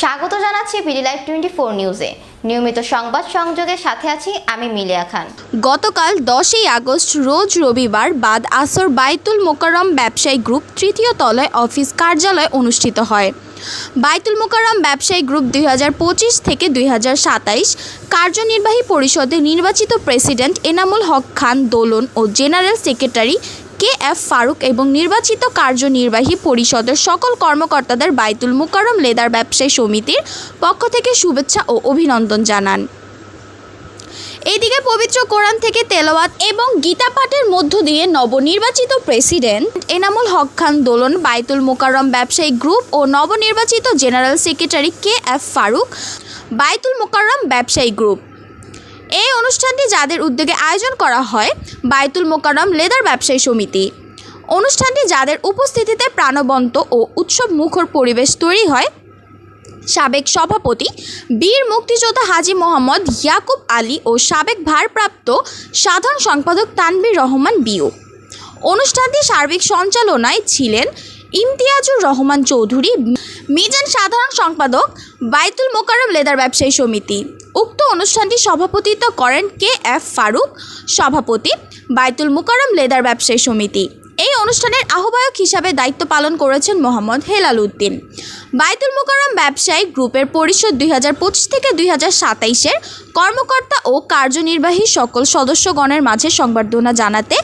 স্বাগত জানাচ্ছি BD live twenty four নিউজে। নিয়মিত সংবাদ সংযোগের সাথে আছি আমি মিলিয়া খান। গতকাল দশই আগস্ট, রোজ রবিবার বাদ আসর বাইতুল মোকাররম ব্যবসায়ী গ্রুপ তৃতীয় তলায় অফিস কার্যালয় অনুষ্ঠিত হয়। বাইতুল মোকাররম ব্যবসায়ী গ্রুপ দুই হাজার পঁচিশ থেকে দুই কার্যনির্বাহী পরিষদের নির্বাচিত প্রেসিডেন্ট এনামুল হক খান দোলন ও general secretary K F Faruk এবং নির্বাচিত কার্যনির্বাহী পরিষদের সকল কর্মকর্তাদের বাইতুল মোকাররম লেদার ব্যবসায়ী সমিতির পক্ষ থেকে শুভেচ্ছা ও অভিনন্দন জানান। এদিকে পবিত্র কোরআন থেকে তেলাওয়াত এবং গীতা পাঠের মধ্য দিয়ে নবনির্বাচিত প্রেসিডেন্ট এনামুল হক খান দোলন, বাইতুল মোকাররম ব্যবসায়ী গ্রুপ ও নবনির্বাচিত general secretary K F Faruk, Baitul Mukarram ব্যবসায়ী গ্রুপ। এই অনুষ্ঠানটি যাদের উদ্যোগে আয়োজন করা হয়, বাইতুল মোকাররম লেদার ব্যবসায়ী সমিতি। অনুষ্ঠানটি যাদের উপস্থিতিতে প্রাণবন্ত ও উৎসব মুখর পরিবেশ তৈরি হয়, সাবেক সভাপতি বীর মুক্তিযোদ্ধা হাজী মোহাম্মদ ইয়াকুব আলী ও সাবেক ভারপ্রাপ্ত সাধারণ সম্পাদক তানভীর রহমান বিও। অনুষ্ঠানটি সার্বিক সঞ্চালনায় ছিলেন ইমতিয়াজুর রহমান চৌধুরী, মিজান সাধারণ সম্পাদক, বাইতুল মোকারম লেদার ব্যবসায়ী সমিতি। উক্ত অনুষ্ঠানটি সভাপতিত্ব করেন কে এফ ফারুক, সভাপতি বাইতুল মোকাররম লেদার ব্যবসায়ী সমিতি। এই অনুষ্ঠানের আহ্বায়ক হিসাবে দায়িত্ব পালন করেছেন মোহাম্মদ হেলাল উদ্দিন। বাইতুল মোকাররম ব্যবসায়ী গ্রুপের পরিষদ দুই হাজার পঁচিশ থেকে দুই হাজার সাতাইশের কর্মকর্তা ও কার্যনির্বাহী সকল সদস্যগণের মাঝে সংবর্ধনা জানাতে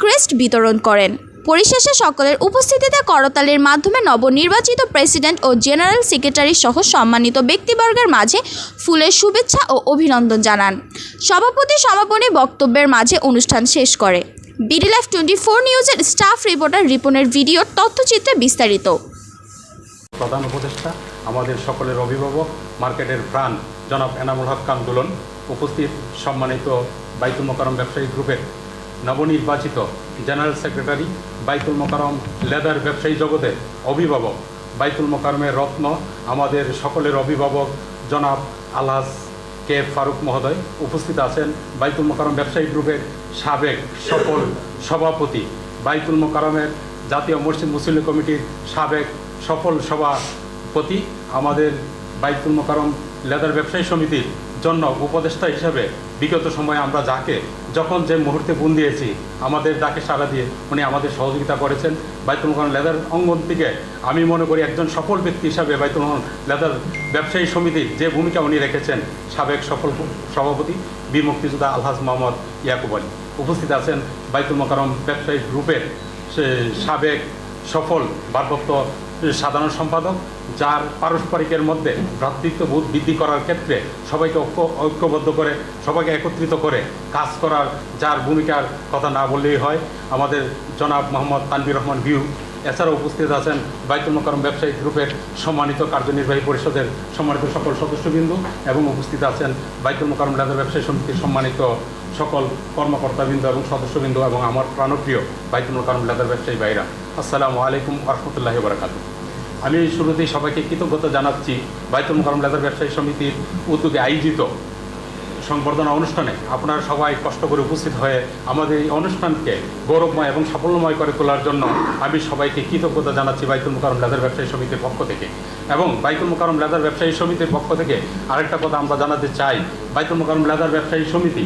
ক্রেস্ট বিতরণ করেন। পরিশেষে সকলের উপস্থিতিতে করতালির মাধ্যমে নবনির্বাচিত প্রেসিডেন্ট ও জেনারেল সেক্রেটারি সহ সম্মানিত ব্যক্তিবর্গের মাঝে ফুলের শুভেচ্ছা ও অভিনন্দন জানান। সভাপতি সমাপনী বক্তব্যের মাঝে অনুষ্ঠান শেষ করে। বিডি লাইফ টোয়েন্টি ফোর নিউজের স্টাফ রিপোর্টার রিপনের ভিডিওর তথ্যচিত্রে বিস্তারিত। প্রধান উপদেষ্টা, আমাদের সকলের অভিভাবক, মার্কেটের প্রাণ, জনাব এনামুল হক আন্দোলন, উপস্থিত সম্মানিত বাইতুল মোকারম ব্যবসায়ী গ্রুপের নবনির্বাচিত জেনারেল সেক্রেটারি বাইতুল মোকারম লেদার ব্যবসায়ী জগতের অভিভাবক। বাইতুল মোকারমের রত্ন আমাদের সকলের অভিভাবক জনাব আলহাজ কে ফারুক মহোদয় উপস্থিত আছেন। বাইতুল মোকারম ব্যবসায়ী গ্রুপের সাবেক সফল সভাপতি। বাইতুল মোকারমের জাতীয় মসজিদ মুসলিম কমিটির সাবেক সফল সভাপতি আমাদের বাইতুল মোকারম লেদার ব্যবসায়ী সমিতির জন্য উপদেষ্টা হিসেবে বিগত সময়ে আমরা যাকে যখন যে মুহূর্তে ফোন দিয়েছি, আমাদের ডাকে সাড়া দিয়ে উনি আমাদের সহযোগিতা করেছেন। বাইতুল মোকারম লেদার অঙ্গন থেকে আমি মনে করি একজন সফল ব্যক্তি হিসাবে বাইতুল মোকারম লেদার ব্যবসায়ী সমিতির যে ভূমিকা উনি রেখেছেন, সাবেক সফল সভাপতি বীর মুক্তিযোদ্ধা আলহাজ মোহাম্মদ ইয়াকুব আলী। উপস্থিত আছেন বাইতুল মোকারম ব্যবসায়ী গ্রুপের সাবেক সফল ভারপ্রাপ্ত সাধারণ সম্পাদক, যার পারস্পরিকের মধ্যে ভ্রাতৃত্ববোধ বৃদ্ধি করার ক্ষেত্রে সবাইকে ঐক্য, ঐক্যবদ্ধ করে, সবাইকে একত্রিত করে কাজ করার, যার ভূমিকার কথা না বললেই হয়। আমাদের জনাব মোহাম্মদ তানবির রহমান ভিউ, এছাড়াও উপস্থিত আছেন বাইতুল মোকারম ব্যবসায়ী গ্রুপের সম্মানিত কার্যনির্বাহী পরিষদের সম্মানিত সকল সদস্যবৃন্দ এবং উপস্থিত আছেন বাইতুল মোকারম ব্যবসায়ী সমিতির সম্মানিত সকল কর্মকর্তাবৃন্দ এবং সদস্যবৃন্দ এবং আমার প্রাণপ্রিয় বাইতুল মোকারম লেদার ব্যবসায়ী ভাইরা, আসসালামু আলাইকুম রহমতুল্লাহ বারাকাতু আমি এই শুরুতেই সবাইকে কৃতজ্ঞতা জানাচ্ছি বাইতুল মোকারম লেদার ব্যবসায়ী সমিতির উদ্যোগে আয়োজিত সংবর্ধনা অনুষ্ঠানে। আপনারা সবাই কষ্ট করে উপস্থিত হয়ে আমাদের এই অনুষ্ঠানকে গৌরবময় এবং সাফল্যময় করে তোলার জন্য আমি সবাইকে কৃতজ্ঞতা জানাচ্ছি বাইতুল মোকারম লেদার ব্যবসায়ী সমিতির পক্ষ থেকে। এবং বাইতুল মোকারম লেদার ব্যবসায়ী সমিতির পক্ষ থেকে আরেকটা কথা আমরা জানাতে চাই। বাইতুল মোকারম লেদার ব্যবসায়ী সমিতি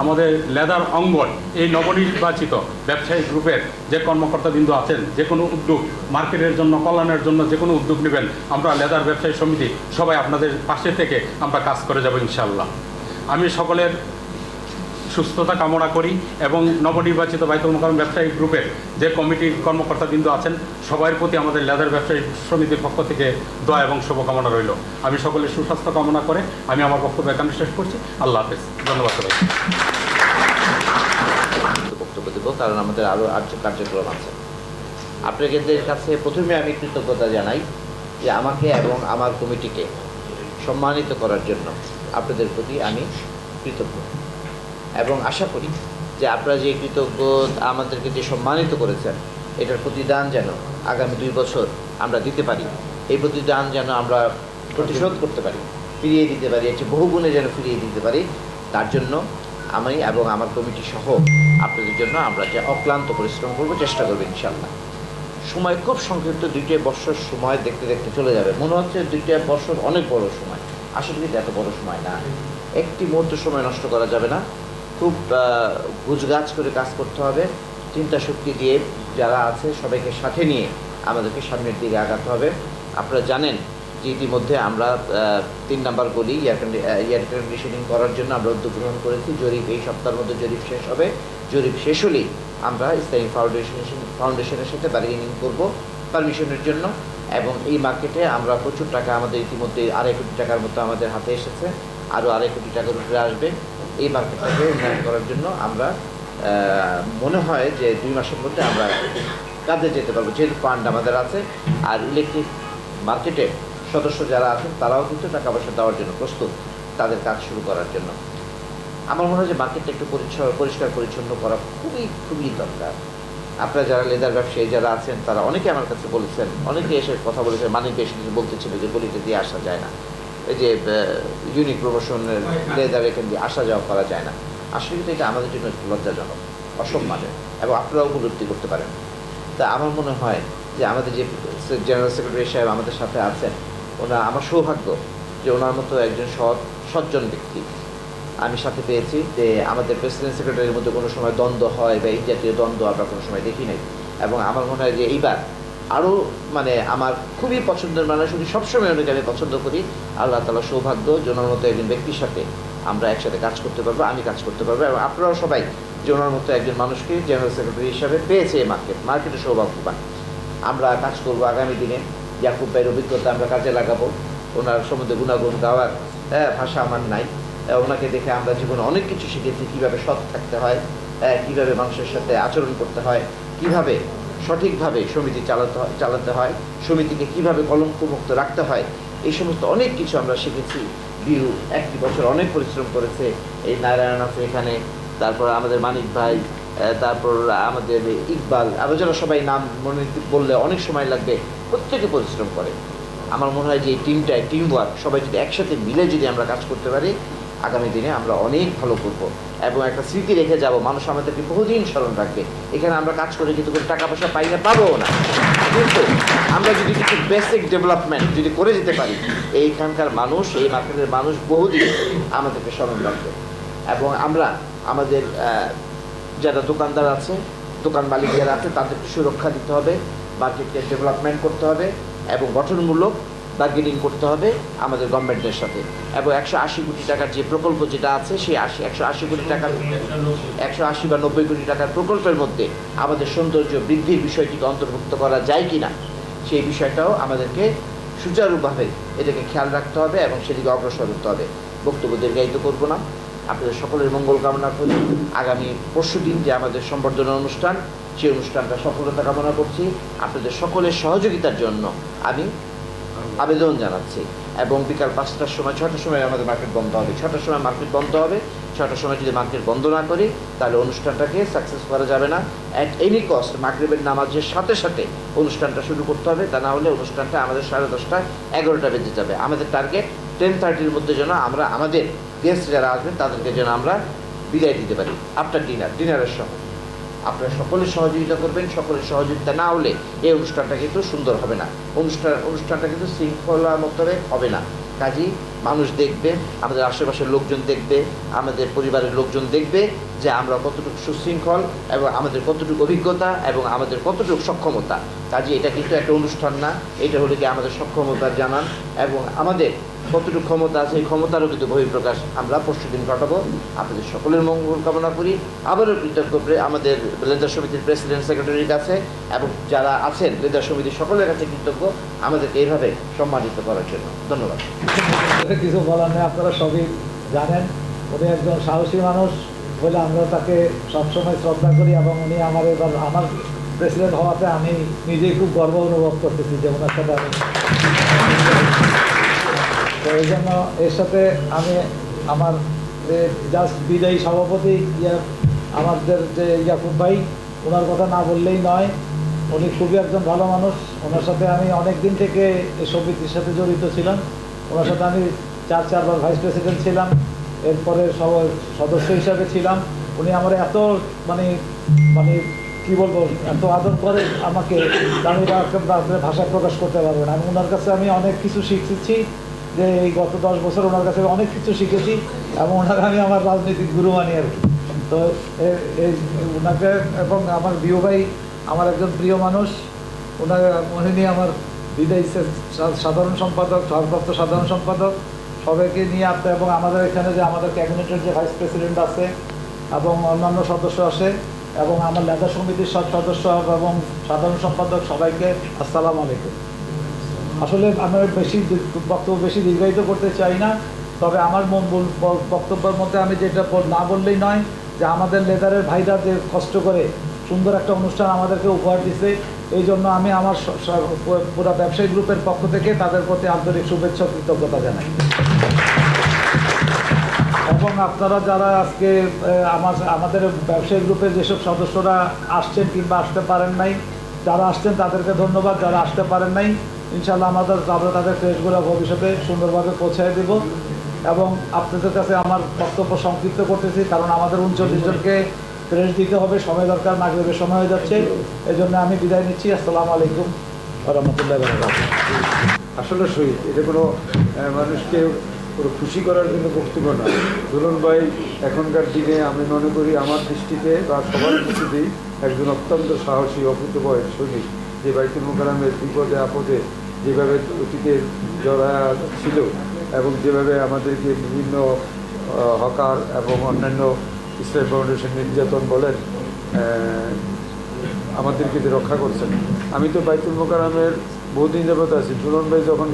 আমাদের লেদার অঙ্গন, এই নবনির্বাচিত ব্যবসায়ী গ্রুপের যে কর্মকর্তাবৃন্দ আছেন, যে কোনো উদ্যোগ, মার্কেটের জন্য, কল্যাণের জন্য যে কোনো উদ্যোগ নেবেন, আমরা লেদার ব্যবসায়ী সমিতি সবাই আপনাদের পাশে থেকে আমরা কাজ করে যাব ইনশাল্লাহ আমি সকলের সুস্থতা কামনা করি এবং নবনির্বাচিত বাইতুল মোকারম ব্যবসায়ী গ্রুপের যে কমিটির কর্মকর্তাবৃন্দ আছেন সবার প্রতি আমাদের লেদার ব্যবসায়ী সমিতির পক্ষ থেকে দয়া এবং শুভকামনা রইল। আমি সকলের সুস্বাস্থ্য কামনা করে আমি আমার বক্তব্য এখানে শেষ করছি। আল্লাহ হাফেজ। ধন্যবাদ সবাই বক্তব্য দেবো, কারণ আমাদের আরও আর্য কার্যক্রম আছে। আপনাদের কাছে প্রথমে আমি কৃতজ্ঞতা জানাই যে আমাকে এবং আমার কমিটিকে সম্মানিত করার জন্য আপনাদের প্রতি আমি কৃতজ্ঞ। এবং আশা করি যে আপনারা যে কৃতজ্ঞ, আমাদেরকে যে সম্মানিত করেছেন, এটার প্রতিদান যেন আগামী দুই বছর আমরা দিতে পারি। এই প্রতিদান যেন আমরা প্রতিশোধ করতে পারি, ফিরিয়ে দিতে পারি এটি বহুগুণে যেন ফিরিয়ে দিতে পারি, তার জন্য আমি এবং আমার কমিটি সহ আপনাদের জন্য আমরা যে অক্লান্ত পরিশ্রম করব, চেষ্টা করব ইনশাল্লাহ সময় খুব সংক্ষিপ্ত, দুইটা বছর সময় দেখতে দেখতে চলে যাবে। মনে হচ্ছে দুইটা বছর অনেক বড় সময়। আসলে কিন্তু এত বড় সময় না। একটি মুহূর্ত সময় নষ্ট করা যাবে না। খুব গুজগাছ করে কাজ করতে হবে। চিন্তা শক্তি দিয়ে যারা আছে সবাইকে সাথে নিয়ে আমাদেরকে সামনের দিকে আগাতে হবে। আপনারা জানেন যে ইতিমধ্যে আমরা তিন নাম্বার গলি এয়ার কন্ডিশনিং করার জন্য আমরা উদ্যোগ গ্রহণ করেছি। জরিপ, এই সপ্তাহের মধ্যে জরিপ শেষ হবে। জরিপ শেষ হলেই আমরা ইসলামিক ফাউন্ডেশন ফাউন্ডেশনের সাথে বার্গেনিং করব পারমিশনের জন্য। এবং এই মার্কেটে আমরা প্রচুর টাকা আমাদের ইতিমধ্যে আড়াই কোটি টাকার মতো আমাদের হাতে এসেছে। আরও আড়াই কোটি টাকার উপরে আসবে। এই মার্কেটটাকে উন্নয়ন করার জন্য আমরা মনে হয় যে দুই মাসের মধ্যে আমরা কাজে যেতে পারব, যেহেতু ফান্ড আমাদের আছে। আর ইলেকট্রিক মার্কেটে সদস্য যারা আছেন, তারাও কিন্তু টাকা পয়সা দেওয়ার জন্য প্রস্তুত তাদের কাজ শুরু করার জন্য। আমার মনে হয় যে মার্কেটটা একটু পরিষ্কার, পরিচ্ছন্ন করা খুবই খুবই দরকার। আপনারা যারা লেদার ব্যবসায়ী যারা আছেন, তারা অনেকে আমার কাছে বলেছেন, অনেকে এসে কথা বলেছেন মানিক বেশ কিছু বলতেছিল যে গলিতে দিয়ে আসা যায় না। এই যে ইউনিক প্রমোশনের লেদার এখান দিয়ে আসা যাওয়া করা যায় না। আসলে কিন্তু এটা আমাদের জন্য লজ্জাজনক, অসম্মানের এবং আপনারাও উপলব্ধি করতে পারেন। তা আমার মনে হয় যে আমাদের যে জেনারেল সেক্রেটারি সাহেব আমাদের সাথে আছেন, ওনার আমার সৌভাগ্য যে ওনার মতো একজন সৎ, সজ্জন ব্যক্তি। আমি সাথে পেয়েছি যে আমাদের প্রেসিডেন্ট সেক্রেটারির মধ্যে কোনো সময় দ্বন্দ্ব হয় বা এই জাতীয় দ্বন্দ্ব আমরা কোনো সময় দেখি নাই। এবং আমার মনে হয় যে এইবার আরও মানে আমার খুবই পছন্দের মানুষ উনি সবসময় ওনাকে আমি পছন্দ করি। আল্লাহ তালা সৌভাগ্য যে ওনার মতো একজন ব্যক্তির সাথে আমরা একসাথে কাজ করতে পারব আমি কাজ করতে পারব এবং আপনারাও সবাই যে ওনার মতো একজন মানুষকে জেনারেল সেক্রেটারি হিসাবে পেয়েছে এই মার্কেট মার্কেটে সৌভাগ্যবান। আমরা কাজ করব আগামী দিনে ইয়াকুব ভাইয়ের অভিজ্ঞতা আমরা কাজে লাগাবো ওনার সম্বন্ধে গুণাগুণ গাওয়ার হ্যাঁ, ভাষা আমার নাই। ওনাকে দেখে আমরা জীবনে অনেক কিছু শিখেছি কীভাবে সৎ থাকতে হয় হ্যাঁ, কীভাবে মানুষের সাথে আচরণ করতে হয় কীভাবে সঠিকভাবে সমিতি চালাতে হয় চালাতে হয়। সমিতিকে কীভাবে কলঙ্কমুক্ত রাখতে হয়, এই সমস্ত অনেক কিছু আমরা শিখেছি। বিরু একটি বছর অনেক পরিশ্রম করেছে এই নারায়ণ আছে এখানে। তারপর আমাদের মানিক ভাই তারপর আমাদের ইকবাল আরও যারা সবাই নাম মনে বললে অনেক সময় লাগবে, প্রত্যেকে পরিশ্রম করে। আমার মনে হয় যে এই টিমটায় টিম ওয়ার্ক সবাই যদি একসাথে মিলে যদি আমরা কাজ করতে পারি আগামী দিনে আমরা অনেক ভালো করব। এবং একটা স্মৃতি রেখে যাব, মানুষ আমাদেরকে বহুদিন স্মরণ রাখবে। এখানে আমরা কাজ করে, কিন্তু কোনো টাকা পয়সা পাই না, পাবো না। কিন্তু আমরা যদি কিছু বেসিক ডেভেলপমেন্ট যদি করে যেতে পারি, এইখানকার মানুষ, এই মার্কেটের মানুষ বহুদিন আমাদেরকে স্মরণ রাখবে। এবং আমরা আমাদের যারা দোকানদার আছে, দোকান মালিক যারা আছে, তাদেরকে সুরক্ষা দিতে হবে মার্কেটকে ডেভেলপমেন্ট করতে হবে, এবং গঠনমূলক বার্গেনিং করতে হবে আমাদের গভর্নমেন্টের সাথে। এবং একশো আশি কোটি টাকার যে প্রকল্প যেটা আছে, সেই আশি, একশো আশি কোটি টাকার একশো আশি বা নব্বই কোটি টাকার প্রকল্পের মধ্যে আমাদের সৌন্দর্য বৃদ্ধির বিষয়টিকে অন্তর্ভুক্ত করা যায় কি না সেই বিষয়টাও আমাদেরকে সুচারুভাবে এটাকে খেয়াল রাখতে হবে এবং সেদিকে অগ্রসর হতে হবে। বক্তব্য দীর্ঘায়িত করব না। আপনাদের সকলের মঙ্গল কামনা করি। আগামী পরশু দিন যে আমাদের সম্বর্ধনা অনুষ্ঠান, সেই অনুষ্ঠানটা সফলতা কামনা করছি। আপনাদের সকলের সহযোগিতার জন্য আমি আবেদন জানাচ্ছি। এবং বিকাল পাঁচটার সময় ছটার সময় আমাদের মার্কেট বন্ধ হবে। ছটার সময় মার্কেট বন্ধ হবে। ছটার সময় যদি মার্কেট বন্ধ না করি, তাহলে অনুষ্ঠানটাকে সাকসেস করা যাবে না। অ্যাট এনি কস্ট মাগরিবের নামাজের সাথে সাথে অনুষ্ঠানটা শুরু করতে হবে। তা না হলে অনুষ্ঠানটা আমাদের সাড়ে দশটা, এগারোটা বেজে যাবে। আমাদের টার্গেট টেন থার্টির মধ্যে যেন আমরা, আমাদের গেস্ট যারা আসবেন, তাদেরকে যেন আমরা বিদায় দিতে পারি। আফটার ডিনার ডিনারের সময়। আপনারা সকলে সহযোগিতা করবেন সকলের সহযোগিতা না হলে এই অনুষ্ঠানটা কিন্তু সুন্দর হবে না। অনুষ্ঠান, অনুষ্ঠানটা কিন্তু শৃঙ্খলা মতরে হবে না। কাজেই মানুষ দেখবে, আমাদের আশেপাশের লোকজন দেখবে, আমাদের পরিবারের লোকজন দেখবে যে আমরা কতটুকু সুশৃঙ্খল এবং আমাদের কতটুকু অভিজ্ঞতা এবং আমাদের কতটুকু সক্ষমতা। কাজে এটা কিন্তু একটা অনুষ্ঠান না, এটা হলো কি আমাদের সক্ষমতা জানান এবং আমাদের কতটুকু ক্ষমতা আছে, এই ক্ষমতারও কিন্তু বহিঃপ্রকাশ আমরা পরশু দিন ঘটাবো আপনাদের সকলের মঙ্গল কামনা করি। আবারও কৃতজ্ঞ আমাদের লেদার সমিতির প্রেসিডেন্ট সেক্রেটারির কাছে এবং যারা আছেন লেদার সমিতির সকলের কাছে কৃতজ্ঞ। আমাদেরকে এইভাবে সম্মানিত করার জন্য। ধন্যবাদ। কিছু বলার নেই, আপনারা সবই জানেন। উনি একজন সাহসী মানুষ বলে আমরা তাকে সবসময় শ্রদ্ধা করি এবং উনি আমার এবার আমার প্রেসিডেন্ট হওয়াতে আমি নিজেই খুব গর্ব অনুভব করতেছি যে ওনার সাথে আমি তো এই জন্য এর সাথে আমি আমার যে জাস্ট বিদায়ী সভাপতি ইয়া আমাদের যে ইয়াকুব ভাই, ওনার কথা না বললেই নয়, উনি খুবই একজন ভালো মানুষ। ওনার সাথে আমি অনেক দিন থেকে এই সমিতির সাথে জড়িত ছিলাম। ওনার সাথে আমি চার, চারবার ভাইস প্রেসিডেন্ট ছিলাম, এরপরে সব সদস্য হিসাবে ছিলাম। উনি আমার এত মানে মানে কি বলব, এত আদর করে আমাকে আমি ভাষা প্রকাশ করতে পারবেন আমি ওনার কাছে আমি অনেক কিছু শিখেছি যে এই গত দশ বছর ওনার কাছে অনেক কিছু শিখেছি এবং ওনাকে আমি আমার রাজনৈতিক গুরু মানি আর কি। তো এই ওনাকে এবং আমার বিও ভাই, আমার একজন প্রিয় মানুষ ওনাকে উনি আমার বিদায়ী সাধারণ সম্পাদক, ভারপ্রাপ্ত সাধারণ সম্পাদক, সবাইকে নিয়ে আপনি এবং আমাদের এখানে যে আমাদের ক্যাবিনেটের যে ভাইস প্রেসিডেন্ট আছে এবং অন্যান্য সদস্য আছে এবং আমার লেদার সমিতির সব সদস্য এবং সাধারণ সম্পাদক সবাইকে আসসালামু আলাইকুম। আসলে আমি বেশি বক্তব্য বেশি দীর্ঘায়িত করতে চাই না। তবে আমার মন বক্তব্যের মধ্যে আমি যেটা না বললেই নয় যে আমাদের লেদারের ভাইরা যে কষ্ট করে সুন্দর একটা অনুষ্ঠান আমাদেরকে উপহার দিছে, এই জন্য আমি আমার পুরো ব্যবসায়ী গ্রুপের পক্ষ থেকে তাদের প্রতি আন্তরিক শুভেচ্ছা কৃতজ্ঞতা জানাই। এবং আপনারা যারা আজকে আমার, আমাদের ব্যবসায়ী গ্রুপের যেসব সদস্যরা আসছেন কিংবা আসতে পারেন নাই, যারা আসছেন তাদেরকে ধন্যবাদ, যারা আসতে পারেন নাই ইনশাল্লাহ আমাদের আমরা তাদের ক্রেজগুলো ভবিষ্যতে সুন্দরভাবে পৌঁছায় দেব। এবং আপনাদের কাছে আমার বক্তব্য সংক্ষিপ্ত করতেছি, কারণ আমাদের উনচল্লিশ জনকে দিতে হবে, সময় দরকার, মাগরীবের সময় হয়ে যাচ্ছে। এই জন্য আমি বিদায় নিচ্ছি, আসসালামু আলাইকুম। রহমতুল্লাহ আসলে শহীদ, এটা কোনো মানুষকে পুরো খুশি করার জন্য বক্তব্য না। দুলন ভাই, এখনকার দিনে আমি মনে করি আমার দৃষ্টিতে বা সবার দৃষ্টিতেই একজন অত্যন্ত সাহসী অভূতভয় সৈনিক যে বাইতুল মোকারামের বিপদে, আপদে যেভাবে অতীতে যারা ছিল এবং যেভাবে আমাদেরকে বিভিন্ন হকার এবং অন্যান্য ইসলাম ফাউন্ডেশন নির্যাতন বলেন আমাদেরকে যে রক্ষা করছেন। আমি তো বাইতুল মোকারামের বহুদিন যাবত আছি। দুলন ভাই যখন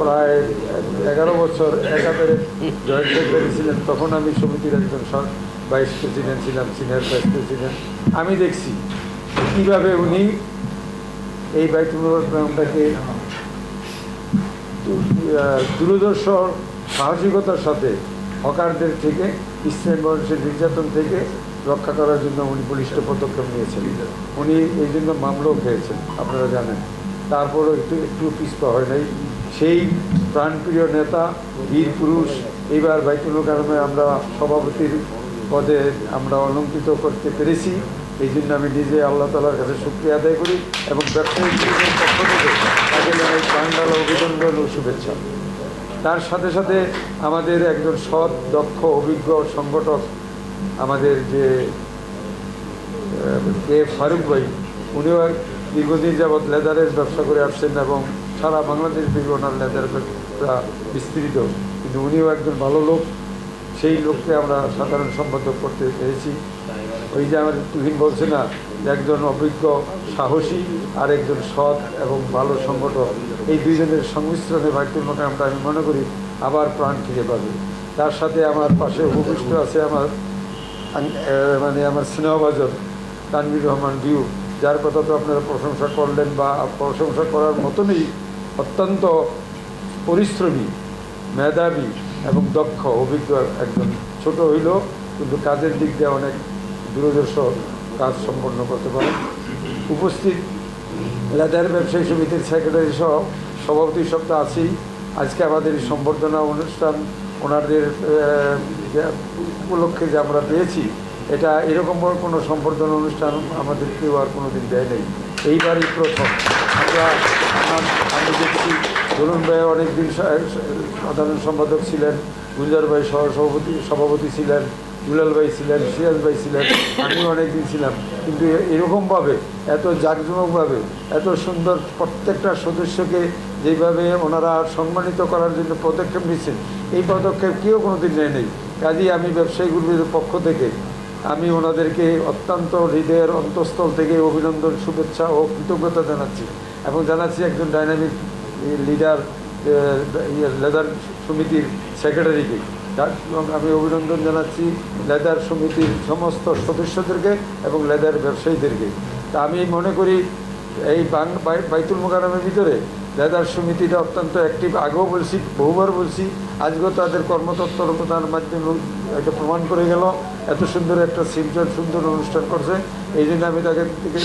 প্রায় এগারো বছর একাধারে জয়েন্ট সেক্রেটারি ছিলেন, তখন আমি সমিতির একজন ভাইস প্রেসিডেন্ট ছিলাম, সিনিয়র ভাইস প্রেসিডেন্ট। আমি দেখছি কীভাবে উনি এই বাইতুল মোকারামটাকে দু- আহ, দূরদর্শ সাহসিকতার সাথে হকারদের থেকে ইসলাম মানুষের নির্যাতন থেকে রক্ষা করার জন্য উনি বলিষ্ঠ পদক্ষেপ নিয়েছেন। উনি এই জন্য মামলাও খেয়েছেন আপনারা জানেন। তারপরও একটু একটু পিছপা হয় নাই। সেই প্রাণপ্রিয় নেতা বীর পুরুষ এইবার বাইতুল কারণে আমরা সভাপতির পদে আমরা অলঙ্কিত করতে পেরেছি। এই জন্য আমি নিজে আল্লাহ তালার কাছে শুক্রিয়া আদায় করি এবং ব্যবসায়ী প্রাণডালা অভিনন্দন ও শুভেচ্ছা। তার সাথে সাথে আমাদের একজন সৎ, দক্ষ, অভিজ্ঞ সংগঠক আমাদের যে কে ফারুক ভাই, উনিও দীর্ঘদিন যাবৎ লেদারের ব্যবসা করে আসছেন এবং সারা বাংলাদেশ থেকে ওনার লেদার বিস্তৃত। কিন্তু উনিও একজন ভালো লোক। সেই লোককে আমরা সাধারণ সম্পাদক করতে পেরেছি। ওই যে আমার তুহিন বলছে না একজন অভিজ্ঞ সাহসী আর একজন সৎ এবং ভালো সংগঠক। এই দুইজনের সংমিশ্রণে বাইতুল মোকামটা আমি মনে করি, আবার প্রাণ ফিরে পাবে। তার সাথে আমার পাশে উপবিষ্ট আছে আমার মানে আমার স্নেহভাজন তানবির রহমান বিউ যার কথা তো আপনারা প্রশংসা করলেন বা প্রশংসা করার মতনই অত্যন্ত পরিশ্রমী, মেধাবী এবং দক্ষ, অভিজ্ঞ একজন। ছোট হইল কিন্তু কাজের দিক দিয়ে অনেক দূরদর্শ কাজ সম্পন্ন করতে পারে। উপস্থিত লেদার ব্যবসায়ী সমিতির সেক্রেটারি সহ সভাপতি সব তো আছেই আজকে আমাদের এই সম্বর্ধনা অনুষ্ঠান ওনাদের উপলক্ষে যে আমরা পেয়েছি, এটা এরকম কোনো সম্বর্ধনা অনুষ্ঠান আমাদের কেউ আর কোনো দিন দেয় নেই। এইবারই প্রথম। আমরা আমি দেখছি ধরুন ভাই অনেকদিন সাধারণ সম্পাদক ছিলেন গুলজার ভাই সহ, সভাপতি সভাপতি ছিলেন দুলাল ভাই ছিলেন, সিরাজ ভাই ছিলেন আমিও অনেকদিন ছিলাম। কিন্তু এরকমভাবে, এত জাঁকজমকভাবে, এত সুন্দর প্রত্যেকটা সদস্যকে যেভাবে ওনারা সম্মানিত করার জন্য পদক্ষেপ নিচ্ছেন, এই পদক্ষেপ কেউ কোনো দিন নেয় নেই। কাজেই আমি ব্যবসায়ী গ্রুপের পক্ষ থেকে আমি ওনাদেরকে অত্যন্ত হৃদয়ের অন্তঃস্থল থেকে অভিনন্দন, শুভেচ্ছা ও কৃতজ্ঞতা জানাচ্ছি এবং জানাচ্ছি একজন ডাইনামিক লিডার লেদার সমিতির সেক্রেটারিকে। এবং আমি অভিনন্দন জানাচ্ছি লেদার সমিতির সমস্ত সদস্যদেরকে এবং লেদার ব্যবসায়ীদেরকে। তা আমি মনে করি এই বাইতুল মোকারমের ভিতরে লেদার সমিতিটা অত্যন্ত অ্যাক্টিভ আগেও বলছি, বহুবার বলছি, আজকেও তাদের কর্মতৎপরতার মাধ্যমে একটা প্রমাণ করে গেল। এত সুন্দর একটা সিমচন সুন্দর অনুষ্ঠান করছে। এই জন্য আমি তাকে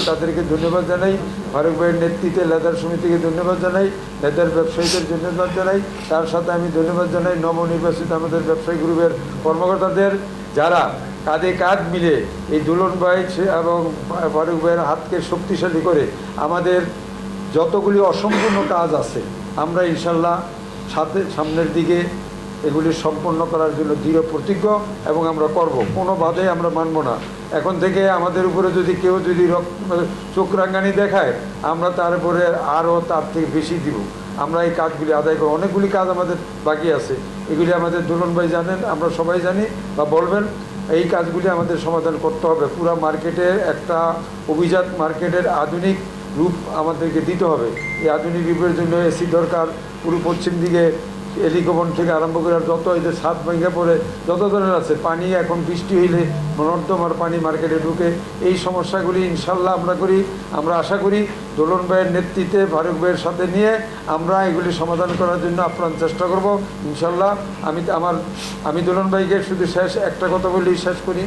তাদেরকে ধন্যবাদ জানাই। ফারুক ভাইয়ের নেতৃত্বে লেদার সমিতিকে ধন্যবাদ জানাই। লেদার ব্যবসায়ীদের ধন্যবাদ জানাই। তার সাথে আমি ধন্যবাদ জানাই নবনির্বাচিত আমাদের ব্যবসায়ী গ্রুপের কর্মকর্তাদের, যারা কাঁধে কাঁধ মিলে এই দুলন ভাই এবং ফারুক ভাইয়ের হাতকে শক্তিশালী করে আমাদের যতগুলি অসম্পূর্ণ কাজ আছে, আমরা ইনশাল্লাহ সাথে সামনের দিকে এগুলি সম্পন্ন করার জন্য দৃঢ় প্রতিজ্ঞ এবং আমরা করব। কোনো বাধে আমরা মানব না। এখন থেকে আমাদের উপরে যদি কেউ যদি চোখ রাঙ্গানি দেখায়, আমরা তার উপরে আরও তার থেকে বেশি দিব। আমরা এই কাজগুলি আদায় করব। অনেকগুলি কাজ আমাদের বাকি আছে। এগুলি আমাদের দুলন ভাই জানেন, আমরা সবাই জানি বা বলবেন, এই কাজগুলি আমাদের সমাধান করতে হবে। পুরা মার্কেটের একটা অভিজাত মার্কেটের আধুনিক রূপ আমাদেরকে দিতে হবে। এই আধুনিক রূপের জন্য এসি দরকার, পুরো পশ্চিম দিকে এলিকবন থেকে আরম্ভ করে যত যে সাত ভেঙে পড়ে যত ধরনের আছে, পানি এখন বৃষ্টি হইলে নর্দমার পানি মার্কেটে ঢুকে। এই সমস্যাগুলি ইনশাল্লাহ আমরা করি, আমরা আশা করি দোলন ভাইয়ের নেতৃত্বে, ফারুক ভাইয়ের সাথে নিয়ে আমরা এগুলি সমাধান করার জন্য আপ্রাণ চেষ্টা করব। ইনশাল্লাহ আমি আমার আমি দোলন ভাইকে শুধু শেষ একটা কথা বলেই শেষ করি।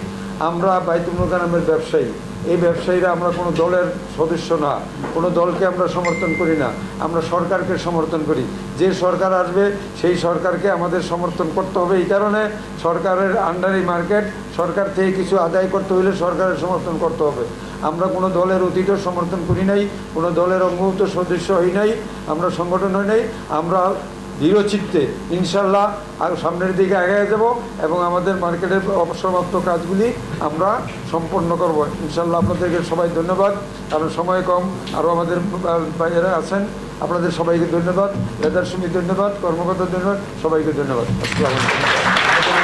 আমরা বাইতুল মোকারমের ব্যবসায়ী। এই ব্যবসায়ীরা আমরা কোনো দলের সদস্য না, কোনো দলকে আমরা সমর্থন করি না, আমরা সরকারকে সমর্থন করি। যে সরকার আসবে, সেই সরকারকে আমাদের সমর্থন করতে হবে। এই কারণে সরকারের আন্ডারি মার্কেট সরকার থেকে কিছু আদায় করতে হলে সরকারের সমর্থন করতে হবে। আমরা কোনো দলের অতীতও সমর্থন করি নাই, কোনো দলের অঙ্গভূত সদস্য হই নাই, আমরা সংগঠন হই নাই, আমরা দৃঢ়চিত্তে ইনশাল্লাহ আরও সামনের দিকে এগিয়ে যাব এবং আমাদের মার্কেটের অসমাপ্ত কাজগুলি আমরা সম্পন্ন করব। ইনশাল্লাহ আপনাদেরকে সবাই ধন্যবাদ। কারণ সময় কম আরও আমাদের বাইরে আছেন, আপনাদের সবাইকে ধন্যবাদ। লেদার ধন্যবাদ, কর্মকর্তা ধন্যবাদ, সবাইকে ধন্যবাদ। বলব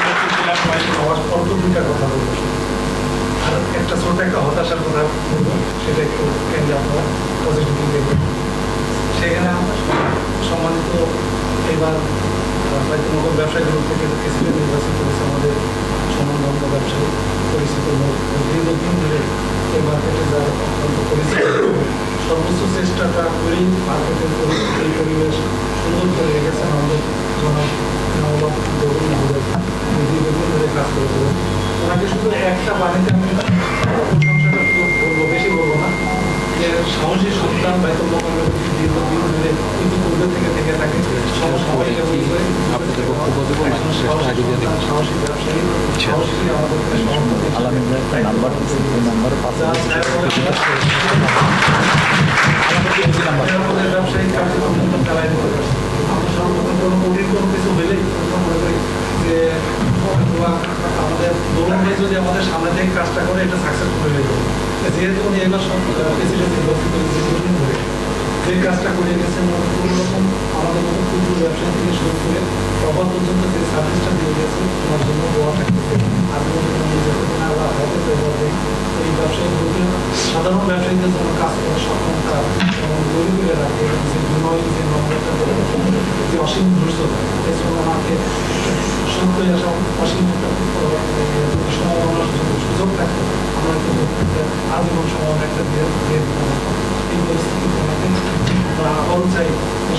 আর একটা হতাশার সেখানে আমরা সম্মানিত এবার হয়তো নতুন ব্যবসায়ী গ্রুপ থেকে প্রেসিডেন্ট নির্বাচিত করেছে আমাদের সম্মানধন্য ব্যবসায়ী, পরিচিত লোক। দীর্ঘদিন ধরে এই মার্কেটে যারা অত্যন্ত পরিচিত, সর্বোচ্চ চেষ্টাটা করেই মার্কেটের পরিস্থিতি পরিবেশ সুন্দর করে রেখেছেন আমাদের জনাব নবাব গৌরব মহোদয় দীর্ঘদিন ধরে কাজ করে দেবেন ওনাকে শুধু একটা বাণীতে আমি প্রশংসাটা শুধু বলব, বেশি বলব না। যে সাহসী সন্তান মোকামের প্রতি দীর্ঘদিন ধরে কিন্তু থেকে থেকে থাকে সমসাময়িক বলবে আপনাদের বক্তব্য দেবো সাহসী ব্যবসায়ী সাহসী আমাদেরকে সমর্থন আলামিন নাম্বার নাম্বার আমাদের কার্যক্রম চালাই দিতে আমরা সর্বপ্রথম কোনো কঠিন কোনো কিছু হলেই মনে করি যে আমাদের যদি আমাদের সামনে থেকে কাজটা করে এটা সাকসেসফুল হয়ে যাবে যেহেতু উনি এবার সব প্রেসিডেন্ট নির্বাচিত দীর্ঘদিন কাজটা করে গেছেন কোনো রকম আমাদের মতো ক্ষুদ্র ব্যবসা থেকে শুরু করে প্রভাব পর্যন্ত যে সার্ভিসটা দিয়ে গেছে তোমার জন্য দোয়া থাকতেছে আমি যতদিন আল্লাহ হাতে পেয়ে এই ব্যবসায়ী গ্রুপে সাধারণ ব্যবসায়ীদের জন্য কাজ করার সক্ষমতা এবং তৈরি করে রাখে যে বিনয় যে নম্রতা যে অসীম ধৈর্যতা এছাড়া আমাকে সত্যই আসা অসীম একটা সুযোগ থাকে আমরা কিন্তু আজীবন সম্ভাবনা একটা দিয়ে দিয়ে দিতাম এই পরিস্থিতিতে আমাকে আমরা আবারও চাই যে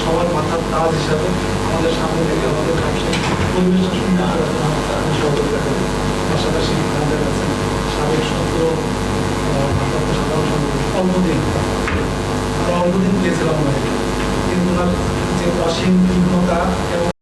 সবার সাথে, আমাদের সামনে থেকে আমাদের ব্যবসায়িক পরিবেশটা সুন্দর জন্য সহযোগিতা করি পাশাপাশি আমাদের কাছে সাবেক সত্য সাধারণ সম্পাদক অল্পদিন আমরা অল্পদিন পেয়েছিলাম ওনাকে কিন্তু ওনার যে অসীম তীক্ষ্ণতা এবং